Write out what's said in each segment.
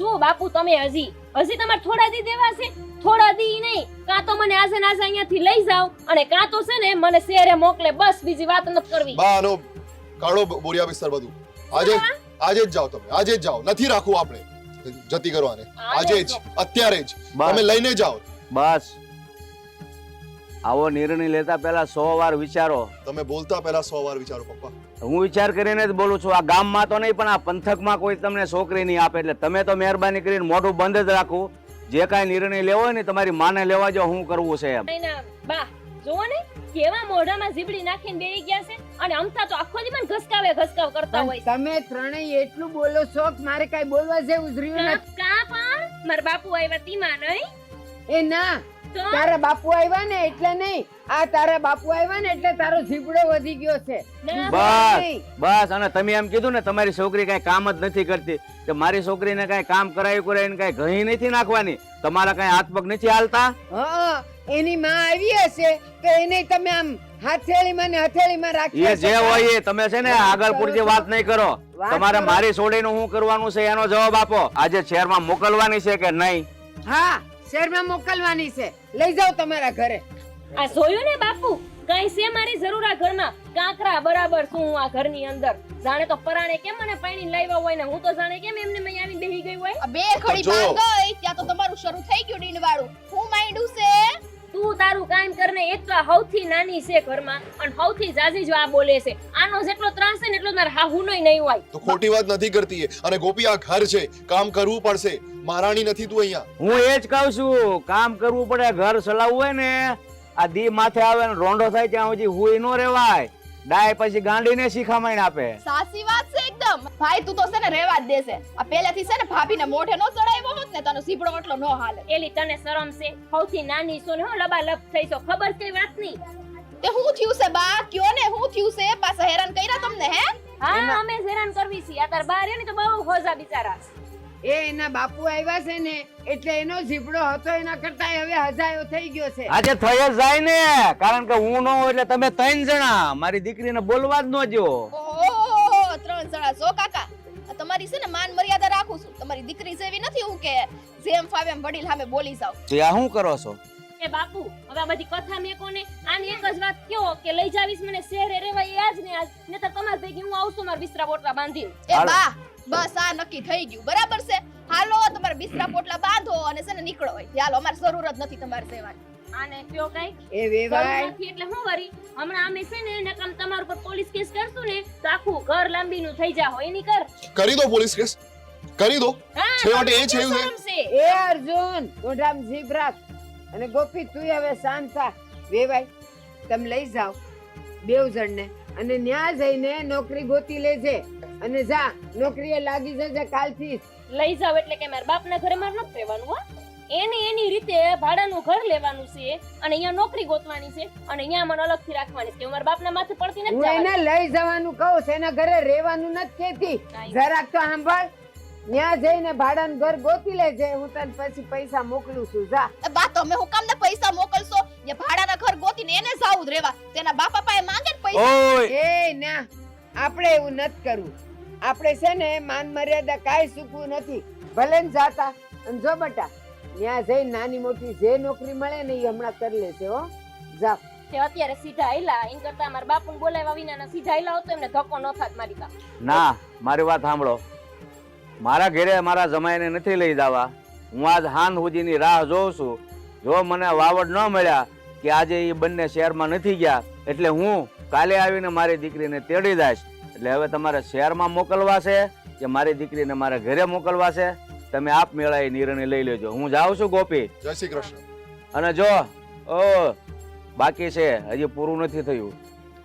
શું બાપુ તમે હજી હજી તમારે થોડા દી દેવા છે? થોડા દી નહીં. કાં તો મને આજે ને આજે અહીંયાથી લઈ જાઓ અને કાં તો છે ને મને શહેરે મોકલે બસ બીજી વાત નથી કરવી. બા આનો કાઢો બોરિયા વિસ્તાર બધું. આજે આજે જ જાઓ તમે આજે જ જાઓ. નથી રાખવું આપણે. જતી કરવાને આજે જ અત્યારે જ. તમે લઈને જાઓ. બસ. આવો નિર્ણય લેતા પહેલા સો વાર વિચારો. તમે બોલતા પહેલા સો વાર વિચારો પપ્પા. હું વિચાર કરીને જ બોલું છું આ ગામમાં તો નહીં પણ આ પંથકમાં કોઈ તમને છોકરી નહીં આપે એટલે તમે તો મહેરબાની કરીને મોઢું બંધ જ રાખવું જે કાંઈ નિર્ણય લેવો હોય ને તમારી માને લેવા જો હું કરવું છે એમ. બા જુઓ ને કેવા મોઢામાં ઝીબડી નાખીને બેહી ગયા છે અને અમથા તો આખો દી પણ ઘસકાવે ઘસકાવ કરતા હોય. તમે ત્રણેય એટલું બોલો છો કે મારે કાઈ બોલવા જેવું જ રહ્યું કા કા પણ? મારા બાપુ આવ્યા તીમાં નહીં. એ ના તારા બાપુ આવ્યા ને એટલે નહીં. આ તારા બાપુ આવ્યા ને એટલે તારો ઝીબડો વધી ગયો છે. બસ નહીં. બસ અને તમે એમ કીધું ને તમારી છોકરી કઈ કામ જ નથી કરતી. કે મારી છોકરીને કઈ કામ કરાવી કરાવીને કઈ ઘણી નથી નાખવાની. તમારા કઈ હાથ પગ નથી હાલતા? હા એની માં આવી હશે તો એને તમે આમ હથેળીમાં ને હથેળીમાં રાખી એ જે હોય એ. તમે છે ને આગળ પૂરતી વાત નહીં કરો. તમારે. મારી છોડીનું શું કરવાનું છે એનો જવાબ આપો. આજે શહેરમાં મોકલવાની છે કે નહીં? હા શહેરમાં મોકલવાની છે. લઈ જાઓ તમારા ઘરે. આ જોયું ને બાપુ? કઈ છે મારી જરૂર આ ઘરમાં? કાંકરા બરાબર શું હું આ ઘરની અંદર? જાણે તો પરાણે કેમ મને પાણી લાવ્યા હોય ને હું તો જાણે કેમ એમને મેં આવી બેહી ગઈ હોય? બે ઘડી જો. ગઈ ત્યાં તો તમારું શરૂ થઈ ગયું ડીન વાળું હું માંડ્યું છે. તું તારું કામ કરને એક તો સૌથી નાની છે ઘરમાં અને સૌથી જાજી જો આ બોલે છે. આનો જેટલો ત્રાસ છે ને એટલો મારા હાહુનોય નહીં હોય. તો ખોટી વાત નથી કરતી એ. અને ગોપી આ ઘર છે. કામ કરવું પડશે. મહારાણી નથી તું અહીંયા. હું એ જ કહું છું કામ કરવું પડે ઘર ચલાવવું હોય ને આ દી માથે આવે ને રોંડો થાય ત્યાં સુધી હુઈ નો રેવાય ડાય પછી ગાંડીને શિખામણ આપે. સાચી વાત છે એકદમ. ભાઈ તું તો છે ને રેવા જ દેશે. આ પહેલેથી છે ને ભાભીને મોઢે નો ચડાવ્યો હોત ને તને સીપડો એટલો નો હાલે. એલી તને શરમ છે? સૌથી નાની છો ને હો લબાલબ થઈ છો. ખબર કઈ વાત નહીં તે હું થયું છે બા? કયો ને હું થયું છે? પાછા હેરાન કર્યા તમને હે? હા અમે હેરાન કરવી છીએ આ તાર બાર ને તો બહુ ખોજા બિચારા. એ એના બાપુ આવ્યા છે ને એટલે એનો ઝીબડો હતો એના કરતા હવે હજાયો થઈ ગયો છે. આજે થઈ જ જાય ને કારણ કે હું નો એટલે તમે ત્રણ જણા મારી દીકરીને બોલવા જ ન જો ઓહો ત્રણ જણા સો કાકા? તમારી છે ને માન મર્યાદા રાખું છું. તમારી દીકરી જેવી નથી હું કે જેમ ફાવે એમ વડીલ સામે બોલી જાવ તો આ શું કરો છો? એ બાપુ હવે આ બધી કથા મેં કોને આની એક જ વાત કયો કે લઈ જાવીશ મને શહેરે રેવા એ આજ ને આજ. ને તો તમાર ભેગી હું આવશું મારા બિસ્તરા પોટલા બાંધીને. એ બા બસ આ નક્કી થઈ ગયું. બરાબર છે? હાલો તમારા બિસ્તરા પોટલા બાંધો અને છે ને નીકળો હોય હાલો અમારે જરૂર જ નથી તમારી સેવાની આને કયો કઈ? એ વેવાય. એટલે હું વરી? હમણાં અમે છે ને નકમ તમારા ઉપર પોલીસ કેસ કરશું ને તો આખું ઘર લાંબીનું થઈ જા હોય એની કર કરી દો પોલીસ કેસ. કરી દો. છેવટે એ છે. એ અર્જુન અને ગોપી તું હવે શાંત થા. વેવાય તમે લઈ જાઓ બેવ જણને અને ન્યા જઈને નોકરી ગોતી લેજે. અને જા નોકરીએ લાગી જજે કાલથી. લઈ જાવ એટલે કે મારા બાપના ઘરે મારે નથી રહેવાનું હો. એની એની રીતે ભાડાનું ઘર લેવાનું છે અને અહીંયા નોકરી ગોતવાની છે અને અહીંયા મને અલગથી રાખવાની છે મારા બાપના માથે પડતી નથી હું એને લઈ જવાનું કહું છે એના ઘરે રહેવાનું નથી કેતી. જરાક તો સાંભળ. ન્યા જઈને ભાડાનું ઘર ગોતી લેજે હું તને પછી પૈસા મોકલું છું જા. બા તમે હું કામ ને પૈસા મોકલશો? જે ભાડાના ઘર ગોતીને એને જાવું જ રેવા. તેના બાપા પાસે માંગે ને પૈસા. એ ના આપણે એવું નથી કરવું. આપણે છે ને માન મર્યાદા કાંઈ ચૂકવું નથી. ભલે ને જાતા. અને જો બટા ત્યાં જઈ નાની મોટી જે નોકરી મળે ને એ હમણાં કરી લેશે હો. જા. તે અત્યારે સીધા આયલા. એમ કરતા મારા બાપુને બોલાવ્યા વિના સીધા આયલા હોત તો એમને ધક્કો ન થાત મારી ના મારી વાત સાંભળો. મારા ઘરે મારા જમાઈને નથી લઈ જવા. હું આજ હાન સુધીની રાહ જોઉં છું. જો મને વાવડ ન મળ્યા કે આજે એ બંને શહેરમાં નથી ગયા એટલે હું કાલે આવીને મારી દીકરીને તેડી દઈશ. એટલે હવે તમારે શહેરમાં મોકલવા છે કે મારી દીકરીને મારા ઘરે મોકલવા છે? તમે આપ મેળા એ નિર્ણય લઈ લેજો. હું જાઉં છું ગોપી. જય શ્રી કૃષ્ણ. અને જો ઓ બાકી છે હજી પૂરું નથી થયું.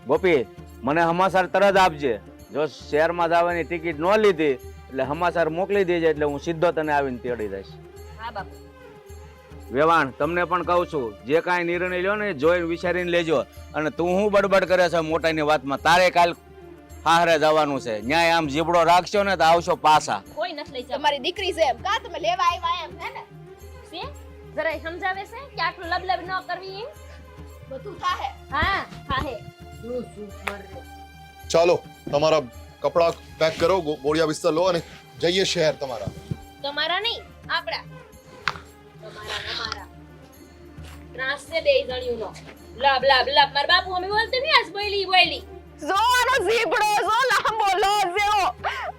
ગોપી મને હમાસર તરત આપજે. જો શહેરમાં જવાની ટિકિટ ન લીધી એટલે હમાસર મોકલી દેજે એટલે હું સીધો તને આવીને તેડી દઈશ. હા બાપુ. વેવાણ તમને પણ કહું છું જે કાંઈ નિર્ણય લ્યો ને જોઈને વિચારીને લેજો. અને તું હું બડબડ કરે છે મોટાની વાતમાં? તારે કાલ હારે જવાનું છે. ન્યાય આમ જીબડો રાખશો ને તો આવશો પાછા. કોઈ નથી લઈ તમારી દીકરી છે એમ. કા તમે લેવા આવ્યા એમ હે ને? છે જરાય સમજાવે છે કે આટલું લબલબ ન કરવી એમ? બધું થાહે. હા થાહે. શું શું મરે ચાલો તમારા કપડા પેક કરો ગોળિયા બિસ્તર લો અને જઈએ શહેર તમારા. તમારા નહીં આપડા તમારા ને મારા ત્રાસ ને બે જણિયુંનો લાબ લાબ લાબ મારા બાપુ અમે બોલતે નહીં, આજ બોયલી બોયલી. જો આનો ઝીબ્રો જો લાંબો લો જેવો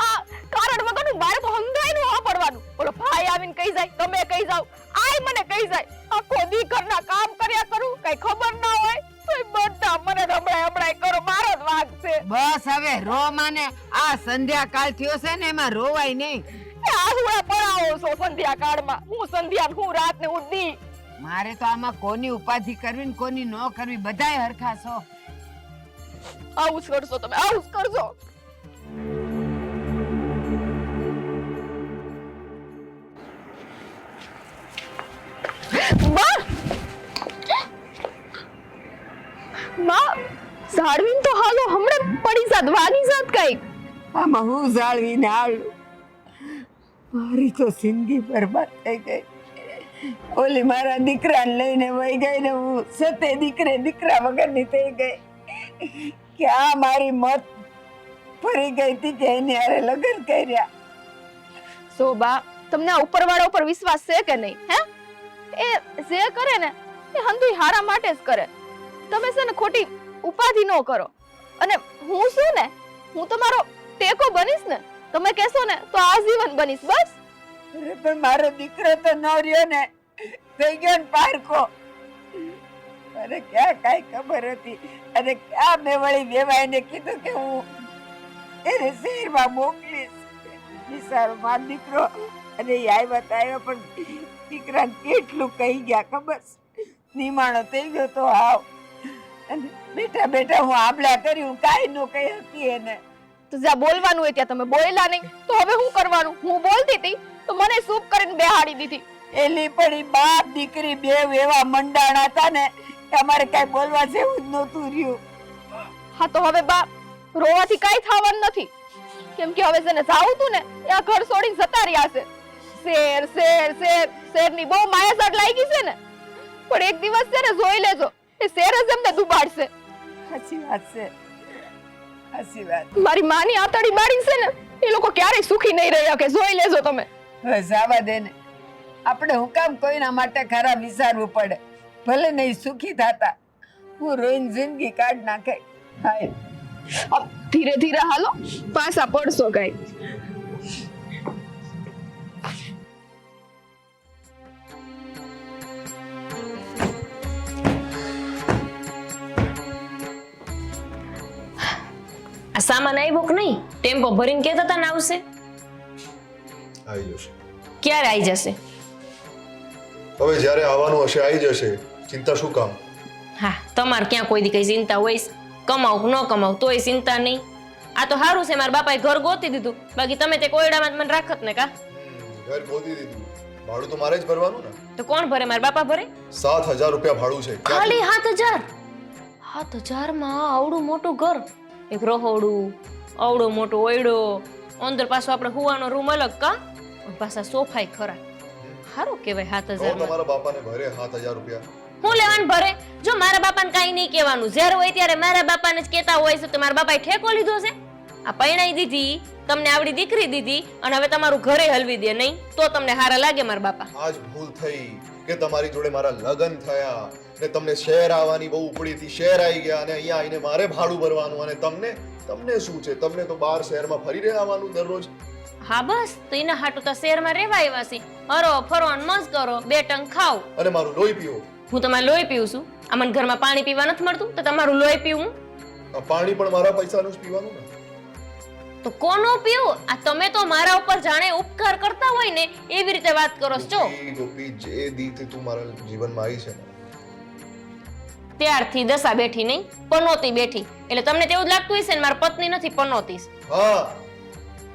આ કારણ વગરનું બાળક હંગાઈ નું પડવાનું. ઓલો ભાઈ આવીને કહી જાય તમે કહી જાવ આય મને કહી જાય આખો દી ઘરના કામ કર્યા કરું? કઈ ખબર ના હોય? તોય બધા મને રમણાય રમણાય કરો મારો જ વાગ છે. બસ હવે રો માને આ સંધ્યા કાળ થયો છે ને એમાં રોવાય નહીં. એ આહુડા પડાવો છો સંધ્યા કાળમાં હું સંધ્યા હું રાત ને હું દી મારે તો આમાં કોની ઉપાધિ કરવી ને કોની ન કરવી બધાય હરખા છો. આવું જ કરશો તમે આવું જ કરશો જાળવીન તો હાલો હમણે પડી જાત, વાની જાત કઈ આમાં હું જાળવીને હાલ. મારી તો જિંદગી બરબાદ થઈ ગઈ. ઓલી મારા દીકરાને લઈને વહી ગઈ ને હું સતે દીકરે દીકરા વગરની થઈ ગઈ. કે આ મારી મત ફરી ગઈ હતી કે એની હારે લગ્ન કર્યા. શોભા તમને આ ઉપરવાળા ઉપર વિશ્વાસ છે કે નહીં હે? એ જે કરે ને એ હંધુય હારા માટે જ કરે. તમે છે ને ખોટી ઉપાધિ ન કરો. અને હું શું ને? હું તમારો ટેકો બનીશ ને? તમે કહેશો ને તો આજીવન બનીશ બસ? પણ મારો દીકરો તો ન રહ્યો ને થઈ ગયો ને પારકો અરે ક્યાં કઈ ખબર હતી? અને ક્યાં મેં વળી વેવાઈને કીધું કે હું એને શહેરમાં મોકલીશ. બિચારો માર દીકરો. અને એ આવ્યા તો આવ્યા પણ દીકરાને કેટલું કહી ગયા ખબર? નિમાણો થઈ ગયો તો હાવ. અને બેઠા બેઠા હું આબલા કર્યું કાંઈ ન કહી હતી એને. તો જ્યાં બોલવાનું હોય ત્યાં તમે બોલ્યા નહીં. તો હવે હું કરવાનું? હું બોલતી હતી તો મને સૂપ કરીને બેહાડી દીધી. એલી પડી બાપ દીકરી બે એવા મંડાણા હતા ને કે અમારે કઈ બોલવા જેવું જ નહોતું રહ્યું. હા તો હવે બા રોવાથી કઈ થવાનું નથી. કેમ કે હવે જેને જાવું તું ને એ આ ઘર છોડીને જતા રહ્યા છે. શેર શેર શેર શેરની બહુ માયાઝાડ લાગી છે ને. પણ એક દિવસ છે ને જોઈ લેજો એ શેર જ એમને દુબાડશે. સાચી વાત છે. સાચી વાત. મારી માની આતડી બાળી છે ને એ લોકો ક્યારેય સુખી નહીં રહ્યા કે જોઈ લેજો તમે. હવે જવા દે ને. આપણે હું કામ કોઈના માટે ખરાબ વિચારવું પડે? ભલે નહીં સુખી થતા હું રોઈને જિંદગી કાઢ નાખે. હાય. અબ ધીરે ધીરે હાલો પાછા પડશો કઈ. આ સામાન આવ્યો કે નહીં? ટેમ્પો ભરીને કહેતા હતા ને આવશે. આવી જશે. ક્યારે આવી જશે? હવે જ્યારે આવવાનું હશે આવી જશે. ચિંતા શું કામ? હા તમારે ક્યાં કોઈ દી કઈ ચિંતા હોય કમાવ ન કમાવ તોય ચિંતા નહીં. આ તો સારું છે મારા બાપાએ ઘર ગોતી દીધું. બાકી તમે તે કોયડામાં જ મને રાખત ને કા? ઘર ગોતી દીધું. ભાડું તો મારે જ ભરવાનું ને. તો કોણ ભરે? મારા બાપા ભરે? સાત હજાર રૂપિયા ભાડું છે. ખાલી? સાત હજાર? સાત હજારમાં આવડું મોટું ઘર. એક રહોડું આવડો મોટો ઓયડો અંદર પાછો આપણે હુવાનો રૂમ અલગ કા? પાછા સોફાય ખરા. સારું કહેવાય સાત તો તમારા બાપાને ભરે સાત હજાર રૂપિયા. હું લેવાનું ભરે? જો મારા બાપાને કાંઈ નહીં કહેવાનું. જ્યારે હોય ત્યારે મારા બાપાને જ કહેતા હોય છે તો મારા બાપાએ ઠેકો લીધો છે? આ પૈણાઈ દીધી તમને આવડી દીકરી દીધી અને હવે તમારું ઘરે હલવી દે નહીં તો તમને હારા લાગે મારા બાપા. આજ ભૂલ થઈ કે તમારી જોડે મારા લગ્ન થયા ને તમને શહેર આવવાની બહુ ઉપડી હતી. શહેર આવી ગયા અને અહીંયા આવીને મારે ભાડું ભરવાનું અને તમને તમને શું છે? તમને તો બહાર શહેરમાં ફરી રહેવાનું દરરોજ. હા બસ તો એના હાટું તો શહેરમાં રહેવા આવ્યા છે. હરો ફરો અને મસ્ત કરો બે ટંગ ખાઓ. અને મારું લોહી પીવો હું તમારે લોહી પીવું છું. આ મને ઘરમાં પાણી પીવા નથી મળતું તો તમારું લોહી પીવું આ પાણી પણ મારા પૈસાનું જ પીવાનું ને. તો કોનો પીવું? આ તમે તો મારા ઉપર જાણે ઉપકાર કરતા હોય ને એવી રીતે વાત કરો છો. ગોપી, જે દીતે તું મારા જીવનમાં આવી છે ત્યારથી દશા બેઠી નહીં પનોતી બેઠી. એટલે તમને તેવું જ લાગતું હશે ને મારી પત્ની નથી પનોતી. હા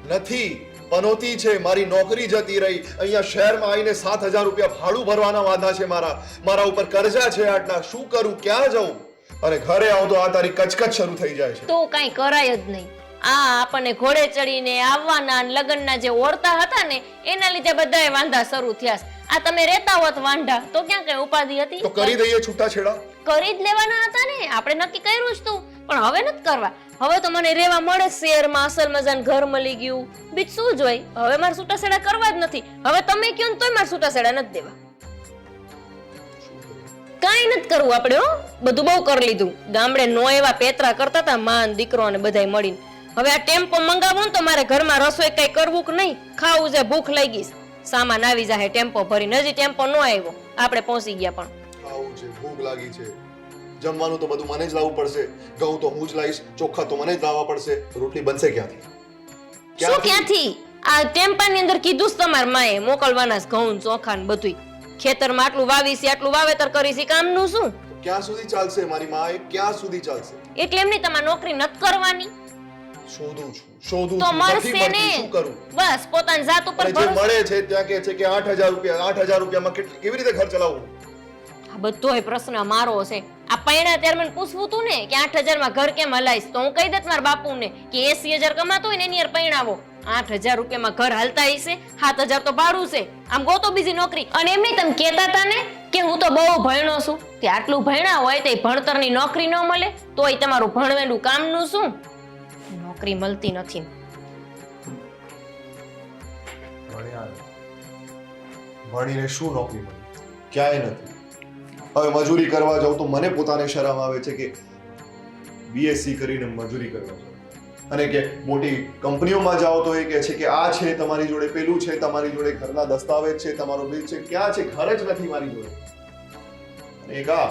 નથી. પનોતી છે મારી નોકરી જતી રહી. અહીંયા શહેરમાં આવીને સાત હજાર રૂપિયા ભાડું ભરવાના વાંધા છે મારા. મારા ઉપર કરજા છે આટલા. શું કરું? ક્યાં જઉં? અને ઘરે આવું તો આ તારી કચકચ શરૂ થઈ જાય છે. તો કાંઈ કરાય જ નહીં. આ આપણને ઘોડે ચડીને આવવાના અને લગ્નના જે ઓરતા હતા ને એના લીધે બધાએ વાંધા શરૂ થયા આ તમે રહેતા હોત વાંઢા તો ક્યાં કઈ ઉપાધિ હતી? તો કરી દઈએ છૂટાછેડા. કરી જ લેવાના હતા ને. આપણે નક્કી કર્યું જ તું. પણ હવે નથી કરવા. હવે તો મને રેવા મળે શહેરમાં અસલ મજાન ઘર મળી ગયું. બીજ શું જોઈ? હવે મારે છૂટાછેડા કરવા જ નથી. હવે તમે કયો ને તોય મારે છૂટાછેડા નથી દેવા. કાંઈ નથી કરવું આપણે, હો. બધું બહુ કરી લીધું. ગામડે નો એવા પેતરા કરતા હતા માન દીકરો અને બધાય મળીને. હવે આ ટેમ્પો મંગાવો ને તો મારે ઘરમાં રસોઈ કઈ કરવું કે નહીં? ખાવું છે, ભૂખ લઈ ગઈ. સામાન આવી જાય ટેમ્પો ભરીને. હજી ટેમ્પો નો આવ્યો. આપણે પહોંચી ગયા પણ. ખાવું છે, ભૂખ લાગી છે. જમવાનું તો બધું મને જ લાવવું પડશે ઘઉં તો હું જ લાવીશ ચોખા તો મને જ લાવવા પડશે. રોટલી બનશે ક્યાંથી? શું ક્યાંથી? આ ટેમ્પાની અંદર કીધું જ તમાર માએ મોકલવાના ઘઉં ચોખા ને બધુંય. ખેતરમાં આટલું વાવીશ આટલું વાવેતર કરીશ છે કામનું શું? ક્યાં સુધી ચાલશે મારી માએ? ક્યાં સુધી ચાલશે? એટલે એમની તમારે નોકરી નત કરવાની? શોધું છું શોધું તો મળશે ને? કરું? બસ પોતાની જાત ઉપર જે મળે છે ત્યાં કે છે કે આઠ હજાર રૂપિયા આઠ હજાર રૂપિયામાં કેવી રીતે ઘર ચલાવવું આ બધોય પ્રશ્ન મારો છે. આ પૈણા ત્યારે મને પૂછવું તું ને કે આઠ હજારમાં ઘર કેમ હલાઈશ? તો હું કહી દેત મારા બાપુને કે એસી હજાર કમાતો હોય ને એની યાર પૈણાવો. આઠ હજાર રૂપિયામાં ઘર હાલતા હશે, સાત હજાર તો ભાડું છે. આમ ગોતો બીજી નોકરી. અને એમની તમે કહેતા હતા ને કે હું તો બહુ ભણ્યો છું. તે આટલું ભણ્યા હોય તો ભણતરની નોકરી ન મળે, તોય તમારું ભણવેલું કામનું શું? નોકરી મળતી નથી. ભણીને શું નોકરી મળી? ક્યાંય નથી. હવે મજૂરી કરવા જાઉં તો મને પોતાને શરમ આવે છે કે બીએસસી કરીને મજૂરી કરવા અને કે મોટી કંપનીઓમાં જાઓ તો એ કહે છે કે આ છે તમારી જોડે, પેલું છે તમારી જોડે, ઘરના દસ્તાવેજ છે, તમારો બિલ છે, ક્યાં છે, ઘર જ નથી મારી જોડે. અને એક આ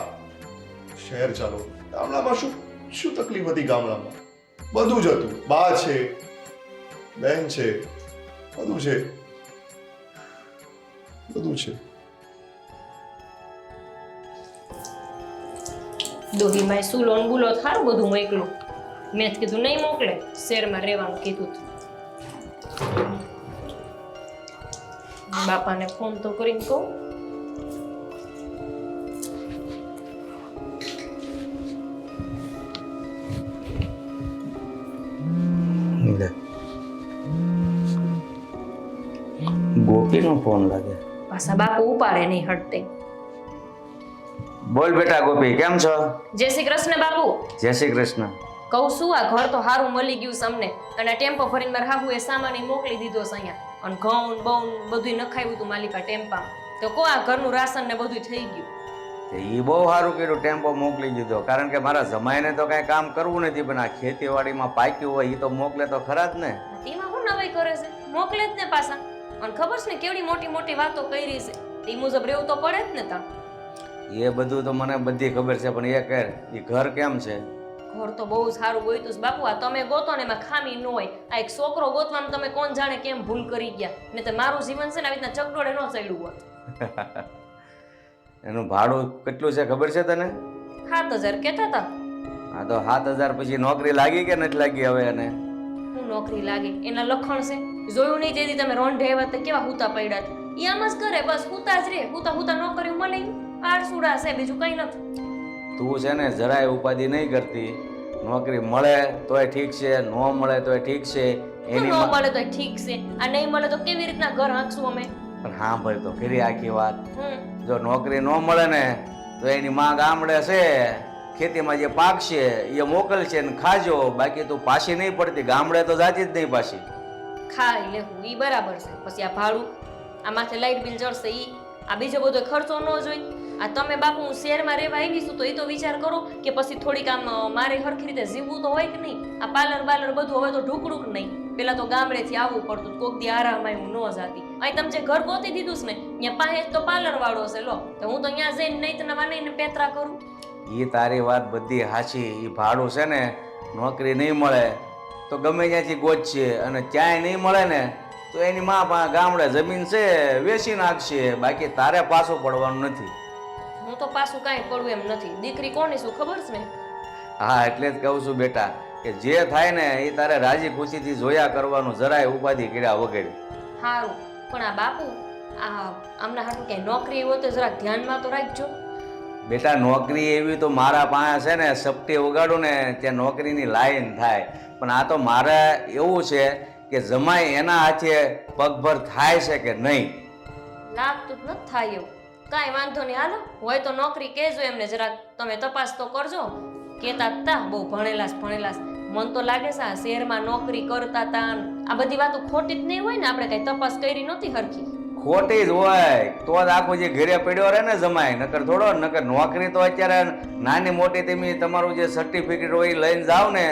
શહેર ચાલો. ગામડામાં શું શું તકલીફ હતી ગામડામાં? બધું જ હતું. બા છે, બેન છે, બધું છે. બધું છે. દોહીમાં શું લોન બુલો થારું બધું મોકલું. મેં કીધું નહીં મોકલે. શેરમાં રહેવાનું કીધું. બાપાને ફોન તો કરીને કહું. ગોપીનો ફોન લાગે. પાછા બાપુ ઉપાડે નહીં હટતે. બોલ બેટા ગોપી કેમ છો? જય શ્રી કૃષ્ણ બાપુ. જય શ્રી કૃષ્ણ. કહું શું આ ઘર તો હારું મળી ગયું છે અને ટેમ્પો ભરીને મારા હાહુએ સામાન મોકલી દીધો છે અહીંયા. અને ઘઉં બહુ બધું નખાવ્યું હતું માલિકા ટેમ્પા તો કો આ ઘરનું રાશન ને બધું થઈ ગયું. એ બહુ સારું કર્યું ટેમ્પો મોકલી દીધો. કારણ કે મારા જમાઈને તો કાંઈ કામ કરવું નથી પણ આ ખેતીવાડીમાં પાક્યું હોય એ તો મોકલે તો ખરા જ ને. એમાં શું નવાઈ કરે છે? મોકલે જ ને પાછા. અને ખબર છે ને કેવડી મોટી મોટી વાતો કરી છે? એ મુજબ રહેવું તો પડે જ ને તા. એ બધું તો મને બધી ખબર છે પણ એ કર એ ઘર કેમ છે? ઘર તો બહુ સારું ગોઈતું છે. બાપુ આ તમે ગોતો ને એમાં ખામી ન હોય. આ એક છોકરો ગોતવાનું તમે કોણ જાણે કેમ ભૂલ કરી ગયા? ને તો મારું જીવન છે ને આવી રીતના ચકડોળે ન ચડ્યું હોત એનું ભાડું કેટલું છે ખબર છે તને? સાત હજાર કેતા હતા. હા તો સાત હજાર પછી નોકરી લાગી કે નથી લાગી હવે એને? હું નોકરી લાગે. એના લખણ છે. જોયું નહીં તેથી તમે રોંઢે એવા તો કેવા હુતા પડ્યા હતા. ઈ આમ જ કરે બસ હુતા જ રે હુતા હુતા નોકરી મળે. આળસુડા છે બીજું કઈ નથી. તું છે ને જરાય ઉપાધિ નહીં કરતી. નોકરી મળે તોય ઠીક છે ન મળે તોય ઠીક છે. એની મળે તો ઠીક છે આ નહીં મળે તો કેવી રીતના ઘર હાંકશું અમે? પણ હા ભાઈ તો ફેરી આખી વાત. હમ. જો નોકરી ન મળે ને તો એની માં ગામડે છે ખેતીમાં જે પાક છે એ મોકલશે ને ખાજો. બાકી તું પાછી નહીં પડતી ગામડે તો જાતી જ નહીં પાછી. ખાઈ લેવું ઈ બરાબર છે. પછી આ ભાડું આ માથે લાઇટ બિલ ચડશે ઈ. આ બીજો બધો ખર્ચો ન જોઈ. આ તમે બાપુ, હું શહેરમાં રહેવા આવી છું તો એ તો વિચાર કરો કે પછી થોડીક આમ મારે હરખી રીતે જીવવું તો હોય કે નહીં? આ પાર્લર બાર્લર બધું હવે તો ઢુકડુક નહીં? પેલા તો ગામડેથી આવવું પડતું, કોક દી આરામમાં હું ન જાતી. અહીં તમે જે ઘર ગોતી દીધું છે ને, ત્યાં પાસે તો પાર્લર વાળો છે, લો. તો હું તો ત્યાં જઈને નહીં તને વાનીને પેતરા કરું. એ તારી વાત બધી સાચી એ ભાડું છે ને, નોકરી નહીં મળે. તો ગમે ત્યાંથી ગોતશે અને ક્યાંય નહીં મળે ને, તો એની માં ગામડે જમીન છે, વેચી નાખશે. બાકી તારે પાછું પડવાનું નથી. હું તો પાછું કાંઈ પડવું એમ નથી. દીકરી કોની શું ખબર છે? ને હા એટલે જ કહું છું બેટા કે જે થાય ને એ તારે રાજી ખુશીથી જોયા કરવાનું જરાય ઉપાધિ કર્યા વગેરે. સારું પણ આ બાપુ આ આમના હાટું ક્યાંય નોકરી હોય તો જરાક ધ્યાનમાં તો રાખજો. બેટા નોકરી એવી તો મારા પાસે છે ને સપટી ઉગાડું ને ત્યાં નોકરીની લાઈન થાય. પણ આ તો મારે એવું છે કે જમાય એના હાથે પગભર થાય છે કે નહીં? લાગતું જ નથી થાય એવું. કાંઈ વાંધો નહીં. હાલો, હોય તો નોકરી કહેજો એમને, જરાક તમે તપાસ તો કરજો. કહેતા તા, બહુ ભણેલાસ ભણેલાસ. મન તો લાગે છે આ શહેરમાં નોકરી કરતા તા આ બધી વાતો ખોટી જ નહીં હોય ને, આપણે કઈ તપાસ કરી નહોતી હરખી. ખોટી જ હોય. તો જ આખું જે ઘેરે પડ્યો રહે ને જમાય નકર થોડો, નકર નોકરી તો અત્યારે નાની મોટી તમે તમારું જે સર્ટિફિકેટ હોય લઈને જાવ ને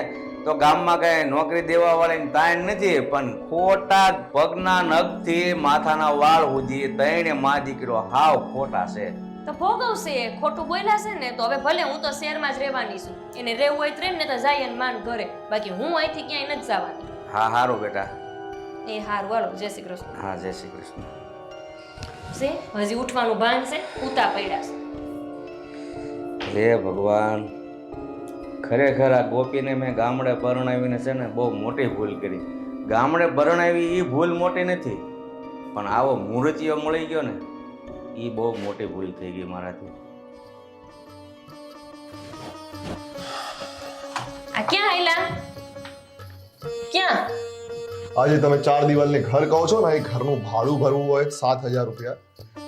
તો ગામમાં કઈ નોકરી દેવા વાળાની તાણ નથી પણ ખોટા પગના નખથી માથાના વાળ સુધી તઈને મા દીકરો હાવ ખોટા છે. તો ભોગવશે. ખોટું બોલ્યા છે ને તો હવે ભલે હું તો શહેરમાં જ રહેવાની છું. એને રહેવું હોય તો ને તો જાય માન ઘરે. બાકી હું અહીંથી ક્યાંય નથી જવાની. હા હારું બેટા. એ હારું હાલો જય શ્રી કૃષ્ણ. હા જય શ્રી કૃષ્ણ. છે હજી ઉઠવાનું ભાન છે ઉતા પડ્યા છે. હે ભગવાન. ખરેખર આ ગોપીને મેં ગામડે પરણાવીને છે ને બહુ મોટી ભૂલ કરી. ગામડે પરણાવી એ ભૂલ મોટી નથી પણ આવો મૂર્તિઓ મળી ગયો ને એ બહુ મોટી ભૂલ થઈ ગઈ મારાથી. આ ક્યાં આયલા? ક્યાં? આજે તમે ચાર દિવાલને ઘર કહો છો ને એ ઘરનું ભાડું ભરવું હોય સાત હજાર રૂપિયા.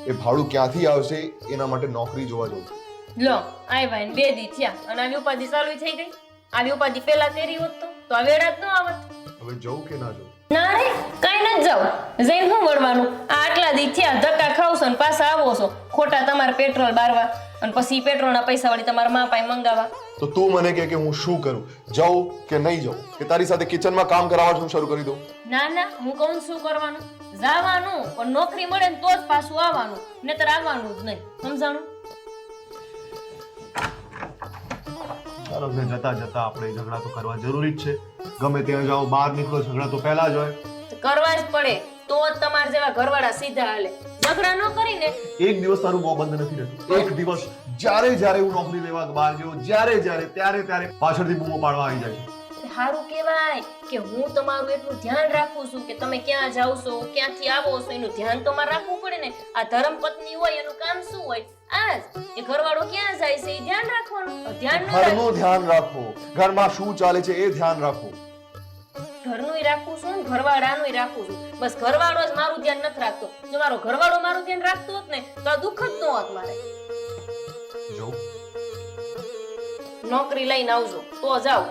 એ ભાડું ક્યાંથી આવશે એના માટે નોકરી જોવા જવું. લો આવ્યા ને બે દી થયા. અને આવી ઉપાધિ ચાલુ થઈ ગઈ. આવી ઉપાધિ પેલા તેરી હોત તો. તો આ વેળા જ ન આવત. હવે જવું કે ના જવું? ના રે કઈ નથી જાવ. જઈને શું વળવાનું? આ આટલા દી થયા ધક્કા ખાવ છો ને પાછા આવો છો. ખોટા તમારે પેટ્રોલ બારવા અને પછી પેટ્રોલના પૈસા વાળી તમારા મા પાસે મંગાવા તો તું મને કે કે હું શું કરું? જાઉં કે નહીં જાઉં કે તારી સાથે કિચનમાં કામ કરાવવાનું શરૂ કરી દઉં? ના ના હું કહું શું કરવાનું? જવાનું પણ નોકરી મળે ને તો જ પાછું આવવાનું. નહીતર આવવાનું જ નહીં. સમજાણું? ને જતા જતા આપણે ઝઘડા તો કરવા જરૂરી જ છે. ગમે ત્યાં જાઓ બહાર નીકળો ઝઘડા તો પહેલા જ હોય. કરવા જ પડે તો જ તમારા જેવા ઘરવાળા સીધા હાલે. ઝઘડા ન કરીને. એક દિવસ તારું મોં બંધ નથી રહેતું. એક દિવસ જ્યારે જ્યારે હું નોકરી લેવા બહાર ગયો જ્યારે જ્યારે ત્યારે ત્યારે પાછળથી બૂમો પાડવા આવી જાય છે. સારું કહેવાય કે હું તમારું એટલું ધ્યાન રાખું છું કે તમે ક્યાં જાઓ છો ક્યાંથી આવો છો એનું ધ્યાન તો મારે રાખવું પડે ને. આ ધર્મ પત્ની હોય એનું કામ શું હોય? આજ એ ઘરવાળો ક્યાં જાય છે એ ધ્યાન રાખવાનું. ધ્યાન ઘરનું ધ્યાન રાખો ઘરમાં શું ચાલે છે એ ધ્યાન રાખો ઘરનુંય રાખું છું ઘરવાળાનું રાખું છું. બસ ઘરવાળો જ મારું ધ્યાન નથી રાખતો. જો મારો ઘરવાળો મારું ધ્યાન રાખતો હોત ને તો આ દુઃખ જ ન હોત મારે. નોકરી લઈને આવજો. તો જાઓ.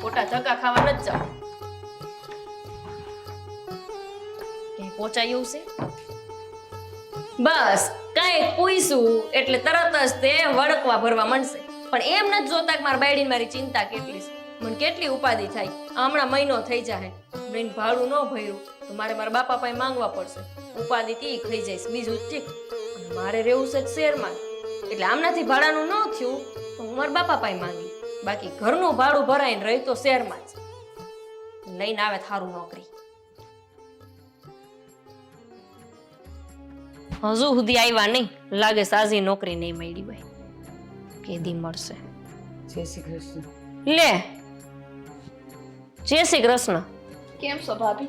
ખોટા ધક્કા ખાવા નથી જાવ. પહોંચાય એવું છે બસ, કઈ પૂછ્યું એટલે તરત જ તે વળકવા ભરવા માંડશે. પણ એમ નથી જોતા કે મારા બાયડીને મારી ચિંતા કેટલી છે. મને કેટલી ઉપાધિ થાય. હમણાં મહિનો થઈ જાય મેં ભાડું ન ભર્યું, તો મારે મારા બાપા પાસે માંગવા પડશે. ઉપાધિ તી ખાઈ જઈશ. બીજું ઠીક. મારે રહેવું છે શહેરમાં એટલે આમનાથી ભાડાનું ન થયું હું મારા બાપા પાસે માંગી બાકી ઘરનું ભાડું ભરાઈને રહી તો શહેરમાં જ. લઈને આવે થારું નોકરી. હજુ સુધી આવ્યા નહીં. લાગે સાજી નોકરી નહીં મળી ભાઈ. કેદી મળશે. જય શ્રી કૃષ્ણ. લે. જય શ્રી કૃષ્ણ. કેમ છો ભાભી?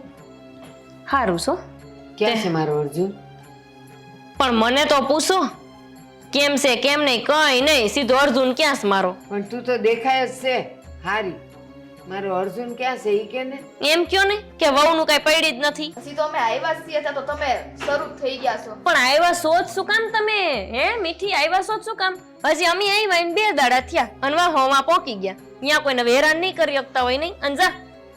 હારું છો. ક્યાં છે મારો અર્જુન? પણ મને તો પૂછો. કેમ છે કેમ નહીં કઈ નહીં સીધો અર્જુન ક્યાં છે મારો? પણ તું તો દેખાય જ છે હારી. મારો અર્જુન ક્યાં છે ઈ કે ને? એમ કયો ને કે વહુનું કઈ પડી જ નથી? પછી તો અમે આવ્યા છીએ તો તમે શરૂ થઈ ગયા છો. પણ આવ્યા સોચ શું કામ તમે? હે મીઠી આવ્યા સોચ શું કામ? હજી અમે આવ્યા એને બે દાડા થયા અને હોમાં પોકી ગયા. ત્યાં કોઈને હેરાન નહીં કરી શકતા હોય નહીં. અને જા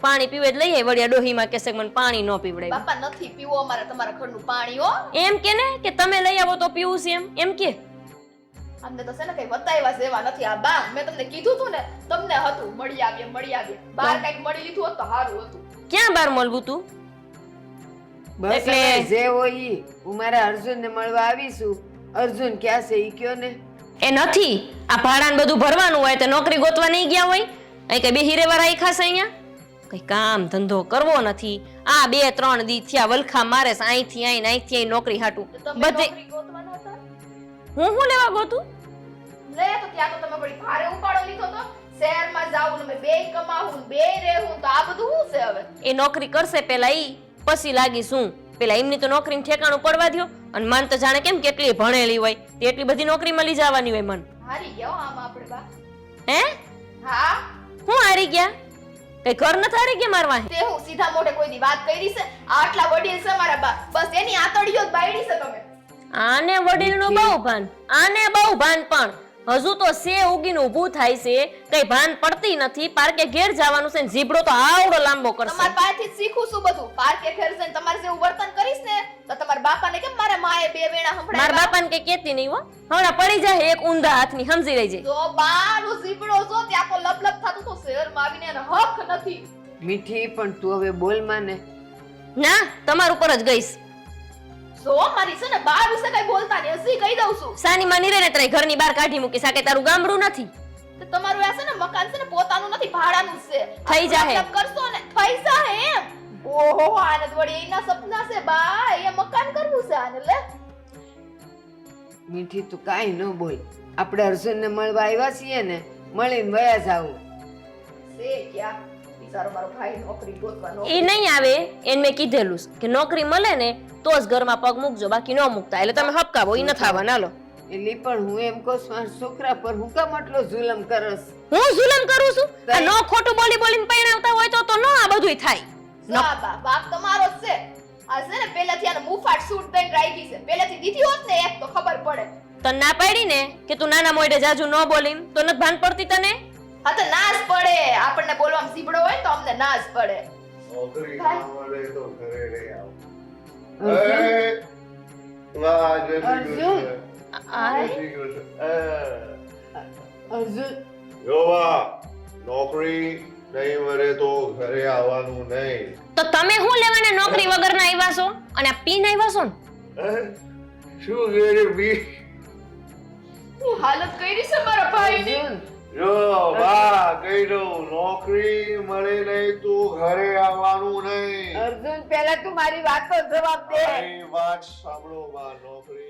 પાણી પીવે જ લઈ આય વળિયા ડોહીમાં કેસે કે મને પાણી ન પીવડાય. બાપા નથી પીવો અમારે તમારા ઘરનું પાણી હો. એમ કે ને કે તમે લઈ આવો તો પીવું છે એમ. એમ કે. અમને તો છે ને કઈ વતાવ્યા જેવા નથી. આ બા મેં તમને કીધું તું ને તમને હતું. મળી આવીએ મળી આવીએ. બાર કંઈક મળી લીધું હોત તો સારું હતું. ક્યાં બાર મળવું તું? બસ એટલે- જે હોય ઈ. હું મારા અર્જુનને મળવા આવીશું. અર્જુન ક્યાં છે? ઈ કયો ને? એ નથી. આ ભાડાને બધું ભરવાનું હોય તો નોકરી ગોતવા નહીં ગયા હોય? અહીં કઈ બે રેવા રાખ્યા છે અહીંયા? કઈ કામ ધંધો કરવો નથી. આ બે ત્રણ દી થયા વલખા મારે અહીંથી અહીં ને અહીંથી અહીં નોકરી હાટું. બધે હું શું લેવા ગોતું? લે તો ત્યાં તો તમે વળી ભારે ઉપાડો લીધો તો શહેરમાં જાવું ને બે કમાવું બે રહેવું તો આ બધું શું છે હવે? એ નોકરી કરશે પેલા ઈ પછી લાગી શું પેલા એમની તો નોકરી ઠેકાણું પડવા દ્યો. અને મન તો જાણે કેમ કેટલી ભણેલી હોય તે એટલી બધી નોકરી મળી જવાની હોય મન. હારી ગયો આમ આપણે બા. હે? હા? હું હારી ગયા? કઈ ઘર નથી હારી ગયા મારવા? તે હું સીધા મોઢે કોઈ દી વાત કરી છે. આટલા વડીલ છે મારા બા. બસ એની આતડીઓ જ બાયડી છે તમે. આને વડીલનું બહુ ભાન આને બહુ ભાન પણ. હજુ તો સે ઉગીને ઊભું થાય છે કઈ ભાન પડતી નથી. પાર્કે ઘેર જવાનું છે ને જીબડો તો આવડો લાંબો કરશે. તમાર પાસેથી શીખું છું બધું. પાર્કે ઘેર જઈને તમારે જેવું વર્તન કરીશ ને તો તમારા બાપાને કેમ મારા માએ બે વેણા મારા સંભળાવ્યા બાપાને કે કેતી નહીં હો. હમણાં પડી જાય એક ઊંધા હાથની સમજી રહી જાય તો બાનું ઝીબડો જો ત્યાં તો લબલબ થાતું તો શહેરમાં આવીને એને હક નથી. મીઠી પણ તું હવે બોલ માને. ના તમાર ઉપર જ ગઈશ. જો મારી છે ને બા વિશે કઈ બોલતા નહીં હસી કહી દઉં છું. સાની માની રે ને તને ઘરની બહાર કાઢી મૂકી સાકે તારું ગામડું નથી. તો તમારું આ છે ને મકાન છે ને પોતાનું નથી ભાડાનું છે. થઈ જાહે. કરશો ને થઈ જાહે એમ. ઓહો આનંદ વડી વળી એના સપના છે બા એ મકાન કરવું છે આને લે. મીઠી તું કાંઈ ન બોલ. આપણે અર્જુનને મળવા આવ્યા છીએ ને મળીને વયા જાવું છે ક્યાં? બિચારો મારો ભાઈ નોકરી ગોતવાનો એ નહીં આવે. એને મેં કીધેલું કે નોકરી મળે ને તો જ ઘરમાં પગ મૂકજો બાકી ન મૂકતા. એટલે તમે હપકાવો એ નથી થવા નાલો એટલે પણ હું એમ કહું છું છોકરા પર હું કામ આટલો જુલમ કરસ? હું જુલમ કરું છું? આ નો ખોટું બોલી બોલીને પરણાવતા હોય તો તો નો આ બધુંય થાય. જા બાપ તમારો જ છે. આ છે ને પહેલાથી આને મુફાટ સૂટ પહેરી રાખી છે. પહેલાથી દીધી હોત ને એક તો ખબર પડે. તને ના પાડી ને કે તું નાના મોઢે જાજુ ન બોલીમ તો નથી ભાન પડતી તને? હા તો પડે આપણને બોલવામાં સીબડો હોય ને પડે. નોકરી ના મળે તો ઘરે નહીં આવ. અર્જુન? અર્જુન. જોવા નોકરી મળે તો ઘરે આવવાનું નહીં. તો તમે શું લેવાને નોકરી વગરના આવ્યા છો? અને આ પીન આવ્યા છો ને? શું ઘરે બી હાલત કરી છે મારા ભાઈની? જો બા કહી દઉં નોકરી મળે નહીં તો ઘરે આવવાનું નહીં. અર્જુન પહેલા તું મારી વાતનો જવાબ દે. મારી વાત સાંભળો બા નોકરી